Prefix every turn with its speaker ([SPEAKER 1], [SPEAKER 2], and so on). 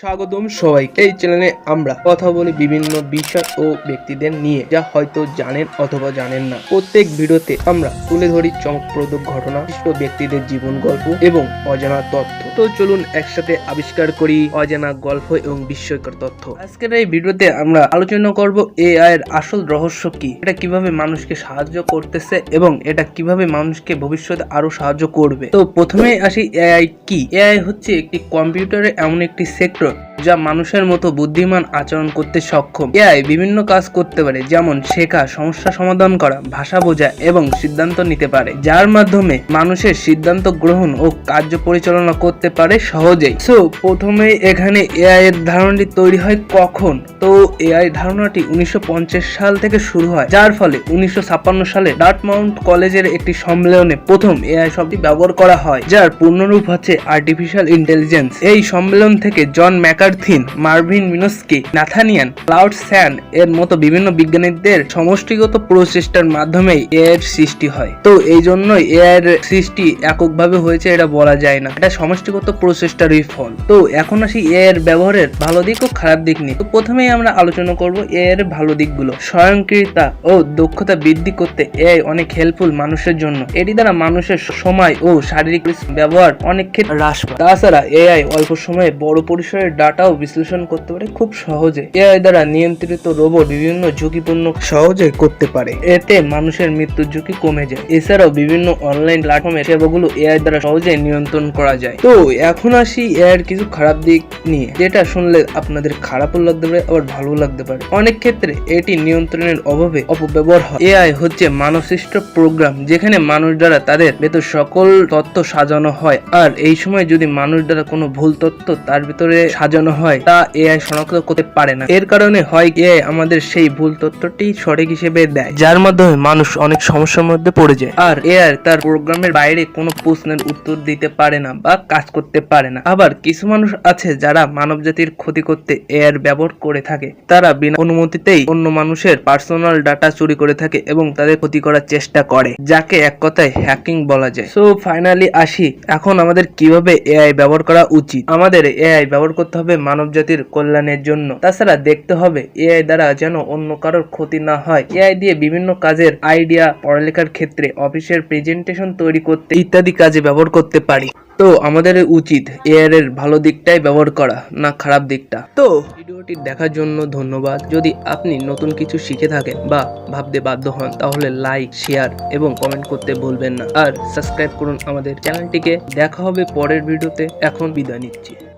[SPEAKER 1] স্বাগতম সবাইকে। এই চ্যানেলে আমরা কথা বলি বিভিন্ন বিষয় ও ব্যক্তিদের নিয়ে, যা হয়তো জানেন অথবা জানেন না। প্রত্যেক ভিডিওতে আমরা তুলে ধরি চমকপ্রদ ঘটনা, বিশিষ্ট ব্যক্তিদের জীবন গল্প এবং অজানা তথ্য। তো চলুন একসাথে আবিষ্কার করি অজানা গল্প এবং বিস্ময়কর তথ্য। আজকের এই ভিডিওতে আমরা আলোচনা করব এআই এর আসল রহস্য কি? এটা কীভাবে মানুষকে সাহায্য করতেছে এবং এটা কীভাবে মানুষকে ভবিষ্যতে আরও সাহায্য করবে? তো প্রথমেই আসি এআই কি? এআই হচ্ছে একটি কম্পিউটারে এমন একটি সেক্টর যা মানুষের মতো বুদ্ধিমান আচরণ করতে সক্ষম। এআই বিভিন্ন কাজ করতে পারে, যেমন শেখা, সমস্যা সমাধান করা, ভাষা বোঝা এবং সিদ্ধান্ত নিতে পারে, যার মাধ্যমে মানুষের সিদ্ধান্ত গ্রহণ ও কার্য পরিচালনা করতে পারে সহজেই। সো প্রথমে এখানে এআই এর ধারণাটি তৈরি হয় কখন? তো, এআই ধারণাটি উনিশশো পঞ্চাশ সাল থেকে শুরু হয়, যার ফলে উনিশশো ছাপ্পান্ন সালে ডার্টমাউন্ট কলেজের একটি সম্মেলনে প্রথম এআই শব্দটি ব্যবহার করা হয়, যার পূর্ণরূপ হচ্ছে আর্টিফিশিয়াল ইন্টেলিজেন্স এই সম্মেলন থেকে John McCarthy Marvin Minsky, Nathaniel, Claude Shannon এর মতো বিভিন্ন বিজ্ঞানীদের সমষ্টিগত প্রচেষ্টার মাধ্যমে এআই এর সৃষ্টি হয়। তো এই জন্যই এর সৃষ্টি এককভাবে হয়েছে এটা বলা যায় না। এটা সমষ্টিগত প্রচেষ্টারই ফল। তো এখন আসি এর ব্যবহারের ভালো দিক ও খারাপ দিক নিয়ে। তো প্রথমেই আমরা আলোচনা করব এর ভালো দিকগুলো। স্বয়ংক্রিয়তা ও দক্ষতা বৃদ্ধি করতে এআই অনেক হেল্পফুল মানুষের জন্য। এটি দ্বারা মানুষের সময় ও শারীরিক ব্যবহার অনেক ক্ষেত্রে হ্রাস পায়। তাছাড়া এআই অল্প সময়ে বড় পরিসরের ডাটাও বিশ্লেষণ করতে পারে খুব সহজে। এআই দ্বারা নিয়ন্ত্রিত রোবট বিভিন্ন ঝুঁকিপূর্ণ সহজে করতে পারে। এতে মানুষের মৃত্যুর ঝুঁকি কমে যায়। এছাড়াও বিভিন্ন অনলাইন প্ল্যাটফর্মে সেবাগুলো এআই দ্বারা সহজে নিয়ন্ত্রণ করা যায়। তো এখন আসি এআই কিছু খারাপ দিক নিয়ে। যেটা শুনলে আপনাদের খারাপও লাগতে পারে, আবার ভালো লাগতে পারে। অনেক ক্ষেত্রে এটি নিয়ন্ত্রণের অভাবে অপব্যবহার হয়। এআই হচ্ছে মানবসৃষ্ট প্রোগ্রাম যেখানে মানুষ দ্বারা তাদের ভেতর সকল তথ্য সাজানো হয়। আর এই সময় যদি মানুষ দ্বারা কোনো ভুল তথ্য তার ভিতরে সাজানো হয় তা এআই শনাক্ত করতে পারে না। এর কারণে হয় এআই আমাদের সেই ভুল তথ্যটি সঠিক হিসেবে দেয়, যার মাধ্যমে মানুষ অনেক সমস্যার মধ্যে পড়ে যায়। আর এআই তার প্রোগ্রামের বাইরে কোনো প্রশ্নের উত্তর দিতে পারে না বা কাজ করতে পারে না। আবার কিছু মানুষ আছে যারা মানব জাতির ক্ষতি করতে এআই ব্যবহার করে থাকে। তারা বিনা অনুমতিতেই অন্য মানুষের পার্সোনাল ডাটা চুরি করে থাকে এবং তাদের ক্ষতি করার চেষ্টা করে, যাকে এক কথায় হ্যাকিং বলা যায়। সো, ফাইনালি আসি। এখন আমাদের কীভাবে এআই ব্যবহার করা উচিত? আমাদের এআই ব্যবহার করতে হবে মানব জাতির কল্যাণের জন্য। তাছাড়া দেখতে হবে, এআই দ্বারা যেন অন্য কারোর ক্ষতি না হয়। এআই দিয়ে বিভিন্ন কাজের আইডিয়া, পড়ালেখার ক্ষেত্রে অফিসের প্রেজেন্টেশন তৈরি করতে ইত্যাদি কাজে ব্যবহার করতে পারি। তো, আমাদের উচিত এআই এর ভালো দিকটাই ব্যবহার করা, না খারাপ দিকটা। তো, ভিডিওটি দেখার জন্য ধন্যবাদ। যদি আপনি নতুন কিছু শিখে থাকেন বা ভাবতে বাধ্য হন, তাহলে লাইক, শেয়ার এবং কমেন্ট করতে ভুলবেন না। আর সাবস্ক্রাইব করুন আমাদের চ্যানেলটিকে। দেখা হবে পরের ভিডিওতে। এখন বিদায় নিচ্ছি।